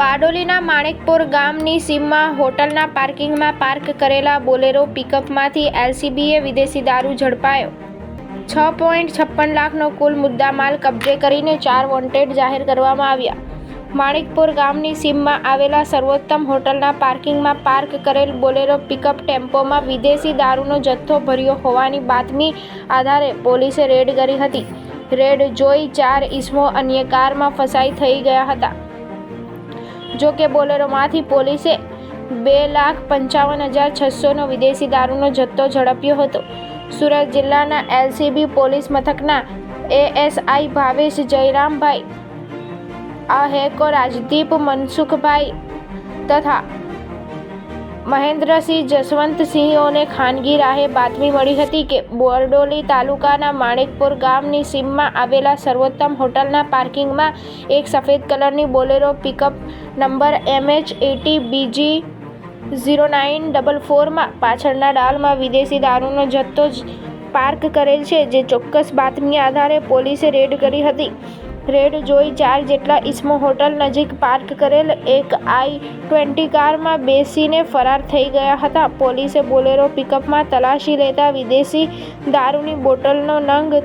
બારડોલીના માણેકપુર ગામની સીમમાં હોટલના પાર્કિંગમાં પાર્ક કરેલા બોલેરો પિકઅપમાંથી એલસીબીએ વિદેશી દારૂ ઝડપાયો. છ પોઈન્ટ છપ્પન લાખનો કુલ મુદ્દામાલ કબજે કરીને ચાર વોન્ટેડ જાહેર કરવામાં આવ્યા. માણેકપુર ગામની સીમમાં આવેલા સર્વોત્તમ હોટલના પાર્કિંગમાં પાર્ક કરેલ બોલેરો પિકઅપ ટેમ્પોમાં વિદેશી દારૂનો જથ્થો ભર્યો હોવાની બાતમી આધારે પોલીસે રેડ કરી હતી. રેડ જોઈ ચાર ઈસમો અન્ય કારમાં ફસાઈ થઈ ગયા હતા. જો કે બોલેરોમાંથી પોલીસે બે લાખ પંચાવન હજાર છસોનો વિદેશી દારૂનો જથ્થો ઝડપ્યો હતો. સુરત જિલ્લાના એલસીબી પોલીસ મથકના એએસઆઈ ભાવેશ જયરામભાઈ, આ હેકો રાજદીપ મનસુખભાઈ તથા મહેન્દ્રસિંહ જસવંતસિંહોને ખાનગી રાહે બાતમી મળી હતી કે બોરડોલી તાલુકાના માણેકપુર ગામની સીમમાં આવેલા સર્વોત્તમ હોટલના પાર્કિંગમાં એક સફેદ કલરની Bolero pickup number MH AT બીજી ઝીરો નાઇન ડબલ ફોરમાં પાછળના ડાલમાં વિદેશી દારૂનો જથ્થો જ પાર્ક કરેલ છે, જે ચોક્કસ બાતમી આધારે પોલીસે રેડ કરી હતી. રેડ જોઈ ચાર જેટલા ઇસમો હોટલ નજીક પાર્ક કરેલ. એક આઈ ટ્વેન્ટી કારમાં બેસીને ફરાર થઈ ગયા હતા. પોલીસે બોલેરો પિકઅપમાં તલાશી લેતા વિદેશી દારૂની બોટલનો નંગ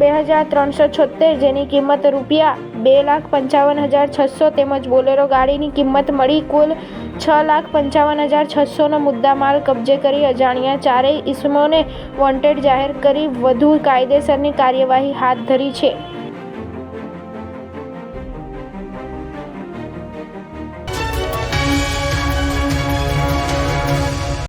બે હજાર ત્રણસો છોતેર જેની કિંમત રૂપિયા બે લાખ પંચાવન હજાર છસો તેમજ બોલેરો ગાડીની કિંમત મળી કુલ છ લાખ પંચાવન હજાર છસોનો મુદ્દામાલ કબજે કરી અજાણ્યા ચારેય ઇસમોને વોન્ટેડ જાહેર કરી વધુ કાયદેસરની કાર્યવાહી હાથ ધરી છે.